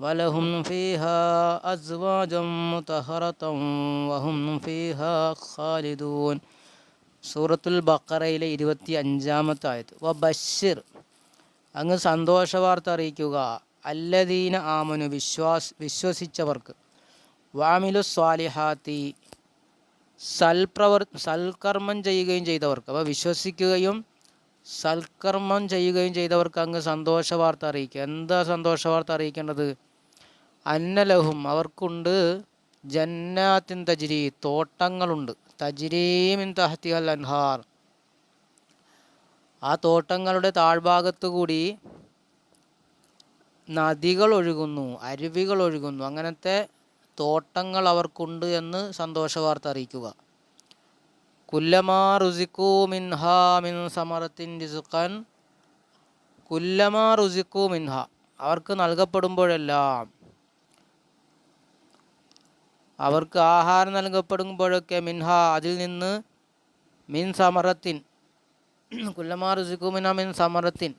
ولهم فيها أزواج مطهرة وهم فيها خالدون സൂറത്തുൽ ബക്കറയിലെ ഇരുപത്തി അഞ്ചാമത്തെ ആയത് വ ബഷിർ അങ്ങ് സന്തോഷ വാർത്ത അറിയിക്കുക അല്ലദീന ആമനു വിശ്വാസ് വിശ്വസിച്ചവർക്ക് വാമിലു സ്വാലിഹാത്തി സൽപ്രവർ സൽക്കർമ്മം ചെയ്യുകയും ചെയ്തവർക്ക് അപ്പോൾ വിശ്വസിക്കുകയും സൽക്കർമ്മം ചെയ്യുകയും ചെയ്തവർക്ക് അങ്ങ് സന്തോഷ വാർത്ത അറിയിക്കുക എന്താ സന്തോഷ വാർത്ത അറിയിക്കേണ്ടത് അന്നലഹും അവർക്കുണ്ട് ജന്നാത്തിൻ തജിരി തോട്ടങ്ങളുണ്ട്. തജിരീമിൻ തഹത്തിഹൽ അൻഹാർ. ആ തോട്ടങ്ങളുടെ താഴ്ഭാഗത്തു കൂടി നദികൾ ഒഴുകുന്നു അരുവികൾ ഒഴുകുന്നു. അങ്ങനത്തെ തോട്ടങ്ങൾ അവർക്കുണ്ട് എന്ന് സന്തോഷവാർത്ത അറിയിക്കുക. കുല്ലമാ റുസിക്കു മിൻഹ മിൻ സമറത്തിൻ രിസുഖൻ കുല്ലമാ റുസിക്കു മിൻഹ. അവർക്ക് നൽകപ്പെടുമ്പോഴെല്ലാം അവർക്ക് ആഹാരം നൽകപ്പെടുമ്പോഴൊക്കെ മിൻഹ അതിൽ നിന്ന് മിൻ സമറത്തിൻ കുല്ലമാർ സിക്കുമിന മിൻ സമറത്തിൻ.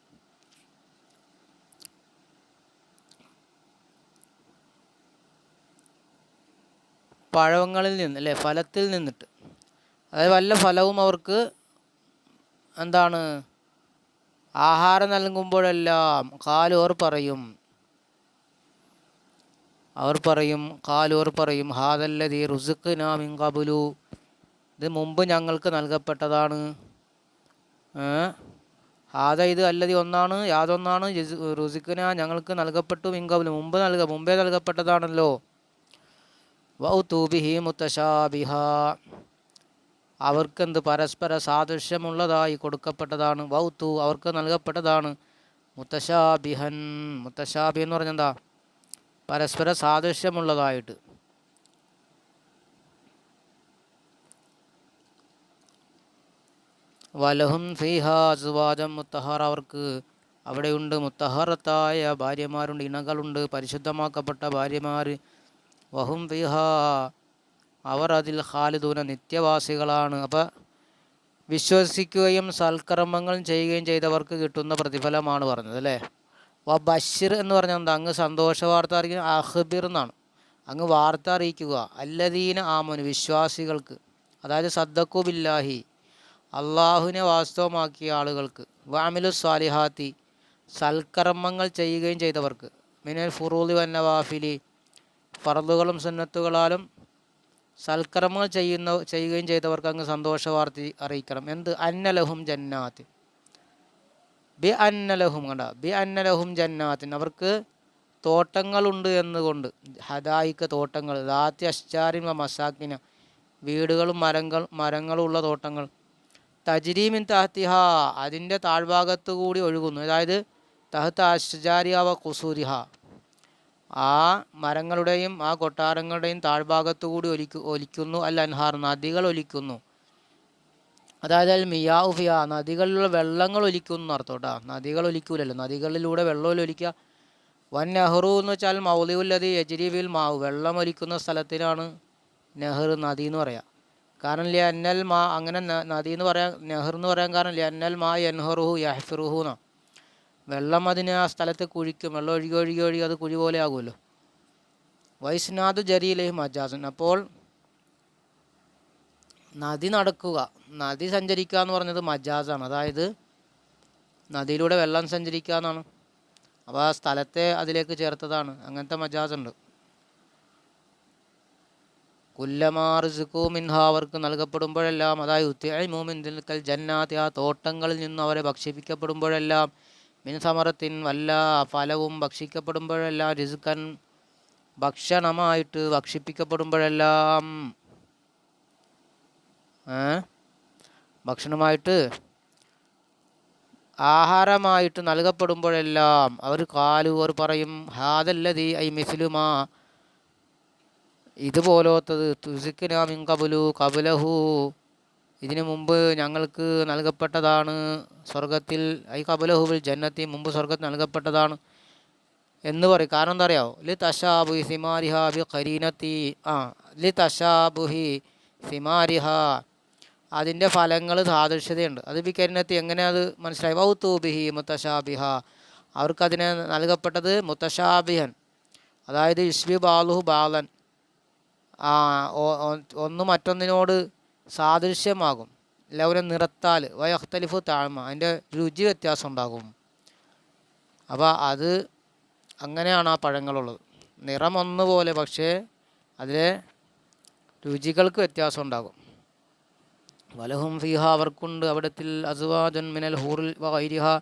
പഴവങ്ങളിൽ നിന്ന് അല്ലേ ഫലത്തിൽ നിന്നിട്ട്. അതായത് വല്ല ഫലവും അവർക്ക് എന്താണ് ആഹാരം നൽകുമ്പോഴെല്ലാം കാലോർ പറയും. അവർ പറയും കാലോർ പറയും ഹാദല്ലതി റുസുക്ക് നാമിൻ കബുലു ഇത് മുമ്പ് ഞങ്ങൾക്ക് നൽകപ്പെട്ടതാണ്. ഹാദ ഇത് അല്ലതി ഒന്നാണ് യാതൊന്നാണ് റുസിക്കിന ഞങ്ങൾക്ക് നൽകപ്പെട്ടു മിങ്കബുലു മുമ്പ് നൽക മുമ്പേ നൽകപ്പെട്ടതാണല്ലോ. വൗ തൂബിഹി മുത്തശാബിഹ അവർക്കെന്ത് പരസ്പര സാദൃശ്യമുള്ളതായി കൊടുക്കപ്പെട്ടതാണ്. വൗത്തു അവർക്ക് നൽകപ്പെട്ടതാണ്. മുത്തശാബിഹൻ മുത്തശാബി എന്ന് പറഞ്ഞാൽ എന്താ പരസ്പര സാദൃശ്യമുള്ളതായിട്ട്. വലഹും ഫിഹ മുത്തഹർ അവർക്ക് അവിടെയുണ്ട്. മുത്തഹറത്തായ ഭാര്യമാരുണ്ട് ഇണകളുണ്ട്. പരിശുദ്ധമാക്കപ്പെട്ട ഭാര്യമാർ വഹും ഫിഹ അവർ അതിൽ ഖാലിദൂന നിത്യവാസികളാണ്. അപ്പോൾ വിശ്വസിക്കുകയും സൽക്കർമ്മങ്ങൾ ചെയ്യുകയും ചെയ്തവർക്ക് കിട്ടുന്ന പ്രതിഫലമാണ് പറഞ്ഞത് അല്ലേ? വ ബഷിർ എന്ന് പറഞ്ഞാൽ എന്താ? അങ്ങ് സന്തോഷ വാർത്ത അറിയിക്കുക അഹ്ബിർ എന്നാണ്. അങ്ങ് വാർത്ത അറിയിക്കുക. അല്ലദീന ആമനു വിശ്വാസികൾക്ക്. അതായത് സദ്ദക്കു ബില്ലാഹി. അള്ളാഹുവിനെ വാസ്തവമാക്കിയ ആളുകൾക്ക്. വാമിലു സ്വാലിഹാത്തി. സൽക്കർമ്മങ്ങൾ ചെയ്യുകയും ചെയ്തവർക്ക്. മിനൽ ഫുറൂലി വന്നവാഫിലി ഫറദുകളും സുന്നത്തുകളാലും സൽക്കർമ്മങ്ങൾ ചെയ്യുന്ന ചെയ്യുകയും ചെയ്തവർക്ക് അങ്ങ് സന്തോഷ വാർത്ത അറിയിക്കണം. എന്ത്? അന്നലഹും ജന്നാത്ത്. ബി അന്നലഹും കണ്ട? ബി അന്നലഹും ജന്നാത്തിൻ. അവർക്ക് തോട്ടങ്ങളുണ്ട് എന്നുകൊണ്ട് ഹദായിക്ക തോട്ടങ്ങൾ ദാത്തി അശ്ചാരിൻ വ മസാക്കിന. വീടുകളും മരങ്ങൾ മരങ്ങളുള്ള തോട്ടങ്ങൾ. തജ്രീമിൻ തഹത്തിഹ അതിന്റെ താഴ്ഭാഗത്ത് കൂടി ഒഴുകുന്നു. അതായത് തഹത്ത് വ കുസൂരിഹ ആ മരങ്ങളുടെയും ആ കൊട്ടാരങ്ങളുടെയും താഴ്ഭാഗത്തു കൂടി ഒലിക്കു ഒലിക്കുന്നു അല്ല അൻഹാർ നദികൾ ഒലിക്കുന്നു. അതായത് അൽ നദികളിലുള്ള വെള്ളങ്ങൾ ഒലിക്കുന്നു അർത്ഥം കേട്ടോ. നദികൾ ഒലിക്കൂലല്ലോ. നദികളിലൂടെ വെള്ളം ഒലിക്കുക വൻ നെഹ്റു എന്ന് വെച്ചാൽ മൗലിയുല്ലതി യജരീവിൽ മാവ് വെള്ളം ഒലിക്കുന്ന സ്ഥലത്തിനാണ് നെഹ്റു നദി എന്ന് പറയാം. കാരണം ലിയന്നൽ മാ അങ്ങനെ നദി എന്ന് പറയാൻ നെഹ്റു എന്ന് പറയാൻ കാരണം ലിയന്നൽ മാ യൻഹറുഹു യഹ്ഫിറുഹു എന്നാണ് വെള്ളം അതിനെ ആ സ്ഥലത്ത് കുഴിക്കും. വെള്ളം ഒഴുകി ഒഴുകി ഒഴുകി അത് കുഴി പോലെ ആകുമല്ലോ. വൈസ്നാഥ് ജരിയിലേഹ് മജാസൻ അപ്പോൾ നദി നടക്കുക. നദി സഞ്ചരിക്കുക എന്ന് പറഞ്ഞത് മജാസാണ്. അതായത് നദിയിലൂടെ വെള്ളം സഞ്ചരിക്കുക എന്നാണ്. അപ്പോൾ ആ സ്ഥലത്തെ അതിലേക്ക് ചേർത്തതാണ്. അങ്ങനത്തെ മജാസുണ്ട്. കുല്ലമാർസുക്കു മിൻഹ അവർക്ക് നൽകപ്പെടുമ്പോഴെല്ലാം അതായത് ഉത്തിമൂമിൻകൽ ജന്നാത്തി ആ തോട്ടങ്ങളിൽ നിന്ന് അവരെ ഭക്ഷിപ്പിക്കപ്പെടുമ്പോഴെല്ലാം മിൻ സമറത്തിൻ വല്ല ഫലവും ഭക്ഷിക്കപ്പെടുമ്പോഴെല്ലാം രിസുക്കൻ ഭക്ഷണമായിട്ട് ഭക്ഷിപ്പിക്കപ്പെടുമ്പോഴെല്ലാം ഭക്ഷണമായിട്ട് ആഹാരമായിട്ട് നൽകപ്പെടുമ്പോഴെല്ലാം അവർ കാലു അവർ പറയും ഹാദല്ലതി ഐ മിസ്ലുമാ. ഇതുപോലത്തത് തുസിക്കിനാമിൻ കബുലു കബുലഹു ഇതിനു മുമ്പ് ഞങ്ങൾക്ക് നൽകപ്പെട്ടതാണ് സ്വർഗത്തിൽ ഐ കബുലഹുവിൽ ജന്നത്തി മുമ്പ് സ്വർഗത്തിൽ നൽകപ്പെട്ടതാണ് എന്ന് പറയും. കാരണം എന്താ അറിയാമോ ലി തഷാബുഹി സിമാരിഹ ബി ഖരീനത്തി ആ ലി തഷാബുഹി സിമാരിഹ അതിന്റെ ഫലങ്ങൾ സാദൃശ്യതയുണ്ട്. അത് വിക്കരിനത്തി കരിനത്തി എങ്ങനെ അത് മനസ്സിലായി? വൗത്തൂബിഹി മുത്തശാബിഹ. അവർക്കതിനെ നൽകപ്പെട്ടത് മുത്തശാബിഹൻ. അതായത് ഇഷ്വി ബാലുഹു ബാലൻ. ഒന്ന് മറ്റൊന്നിനോട് സാദൃശ്യമാകും. ലൗന നിറത്താൽ വയഖ്തലിഫു താഴ്മ. അതിന്റെ രുചി വ്യത്യാസം ഉണ്ടാകും. അപ്പോൾ അത് അങ്ങനെയാണ് ആ പഴങ്ങളുള്ളത്. നിറം ഒന്നുപോലെ പക്ഷേ അതിലെ രുചികൾക്ക് വ്യത്യാസം ഉണ്ടാകും. വലഹും ഫിഹ അവർക്കുണ്ട് അവിടത്തിൽ അസുവാജൻ മിനൽ ഹൂറിൽ വൈരിഹ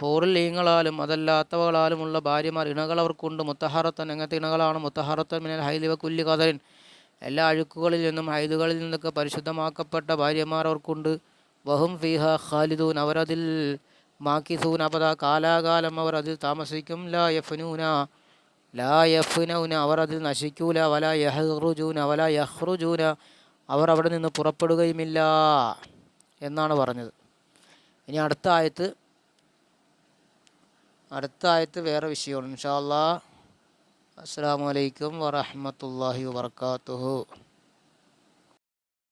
ഹൂറിൽ ഈങ്ങളാലും അതല്ലാത്തവകളാലുമുള്ള ഭാര്യമാർ ഇണകൾ അവർക്കുണ്ട്. മുത്തഹറത്തൻ എങ്ങനത്തെ ഇണകളാണ്? മുത്തഹറത്തൻ മിനൽ ഹൈലിവ കുല്ലി കഥരൻ എല്ലാ അഴുക്കുകളിൽ നിന്നും ഹൈദുകളിൽ നിന്നൊക്കെ പരിശുദ്ധമാക്കപ്പെട്ട ഭാര്യമാർ അവർക്കുണ്ട്. വഹും ഫിഹ ഖാലിദൂൻ അവരതിൽ മാക്കിസൂൻ അപത കാലാകാലം അവർ അതിൽ താമസിക്കും. ലാ യഫ്നൂന ലാ യഫ്നൗന അവർ അതിൽ നശിക്കൂല. വല യഹ്റുജൂന വല യഹ്റുജൂന. അവർ അവിടെ നിന്ന് പുറപ്പെടുകയുമില്ല എന്നാണ് പറഞ്ഞത്. ഇനി അടുത്ത ആയത്ത് അടുത്ത ആയത്ത് വേറെ വിഷയമാണ്. ഇൻഷാ അല്ലാ അസ്സാം വലൈക്കും വറഹമത്തല്ലാഹി വാത്തു